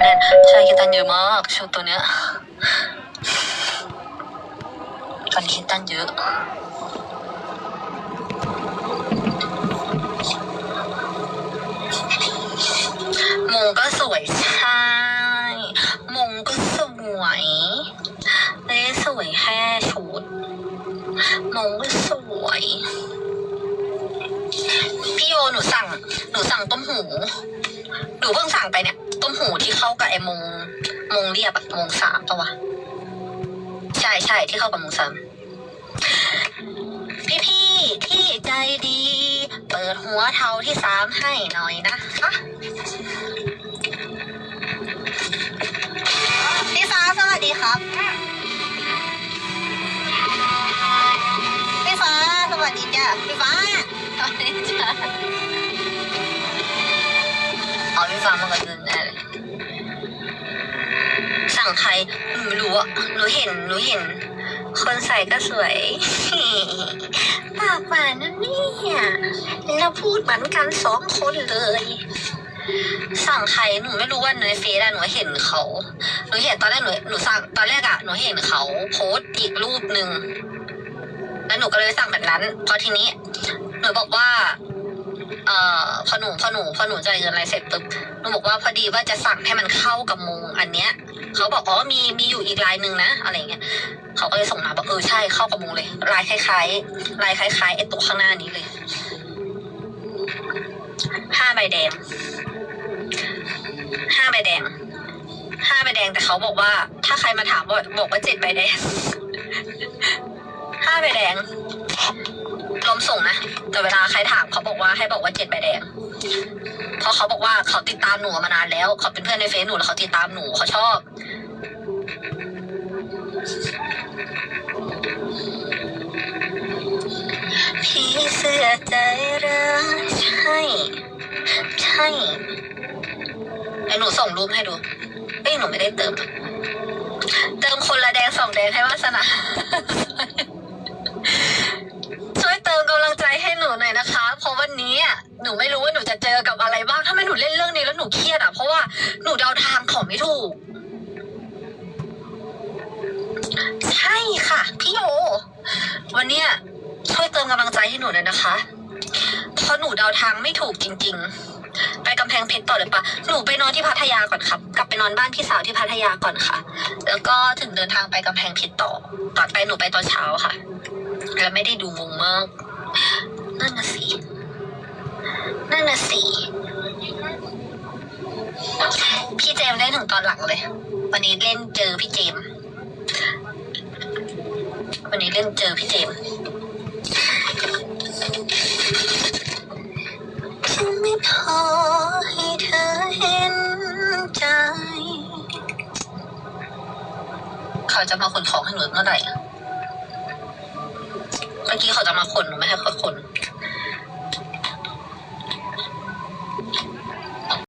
แน่นใช่คิดตันเยอะมากชุดตัวเนี้ยตอนคิดตันเยอะมงก็สวยใช่มงก็สวยไม่ได้สวยแค่ชุดมงก็สวยพี่โยหนูสั่ง หนูสั่งต้มหู หนูเพิ่งสั่งไปเนี่ยากับไอ้มงมงเรียบอะมงสามปะวะใช่ใช่ที่เข้ากับมงสามพี่พี่ที่ใจดี เปิดหัวเทาที่สามให้หน่อยนะคะพี่ฟ้าสวัสดีครับพี่ฟ้าสวัสดีจ้ะพี่ฟ้าสวัสดีจ้ะเอาพี่ฟ้ามากระดุนแน่ย สั่งใครหนูรู้อะหนูเห็นหนูเห็น คนใส่ก็สวยปากหวานนะเนี่ยเราพูดเหมือนกันสองคนเลย สั่งใครหนูไม่รู้ว่าในเฟซอะหนูเห็นเขาหนูเห็นตอนแรกหนูหนูสั่งตอนแรกอะหนูเห็นเขาโพสต์อีกรูปหนึ่งแล้วหนูก็เลยสั่งแบบนั้นพอทีนี้หนูบอกว่าเอ่อพอหนูพอหนูพอหนูจ่ายเงินอะไรเสร็จปุ๊บหนูบอกว่าพอดีว่าจะสั่งให้มันเข้ากับมุงอันเนี้ย เขาบอกอ๋อมีมีอยู่อีกลายหนึ่งนะอะไรเงี้ยเขาก็เลยส่งมาบอกเออใช่เข้ากับมุงเลย ลายคล้ายๆลายคล้ายๆไอ้ตัวข้างหน้านี้เลยห้าใบแดงห้าใบแดงห้าใบแดงแต่เขาบอกว่า ถ้าใครมาถามบอกบอกว่าเจ็ดใบแดงห้าใบแดงรวมส่งนะแต่เวลาใครถามเขาบอกว่าให้บอกว่าเจ็ดใบแดงเพราะเขาบอกว่าเขาติดตามหนูมานานแล้ว เขาเป็นเพื่อนในเฟซหนูแล้วเขาติดตามหนูเขาชอบ พี่เสื้อใจร้ายใช่ ใช่เดี๋ยวหนูส่งรูปให้ดูเอ้ยหนูไม่ได้เติม เติมคนละแดงสองแดงให้วาสนา ช่วยเติมกำลังใจให้หนูหน่อยนะคะ เพราะวันนี้อะหนูไม่รู้ว่าหนูจะเจอกับอะไรบ้าง ถ้าไม่หนูเล่นเรื่องนี้แล้วหนูเครียดอะ เพราะว่าหนู วันเนี้ยช่วยเติมกำลังใจให้หนูหน่อยนะคะเพราะหนูเดาทางไม่ถูกจริง ๆ ไปกำแพงเพชรต่อเลยปะหนูไปนอนที่พัทยาก่อนครับ กลับไปนอนบ้านพี่สาวที่พัทยาก่อนค่ะ แล้วก็ถึงเดินทางไปกำแพงเพชรต่อ ตอนไปหนูไปตอนเช้าค่ะ แล้วไม่ได้ดูวงมากนั่นน่ะสินั่นน่ะสิพี่เจมส์เล่นถึงตอนหลังเลย วันนี้เล่นเจอพี่เจมส์ วันนี้เล่นเจอพี่เจมส์ฉันไม่พอให้เธอเห็นใจ เขาจะมาขนของให้หนูเมื่อไหร่อะเมื่อกี้เขาจะมาขนหนูไม่ให้เขาขน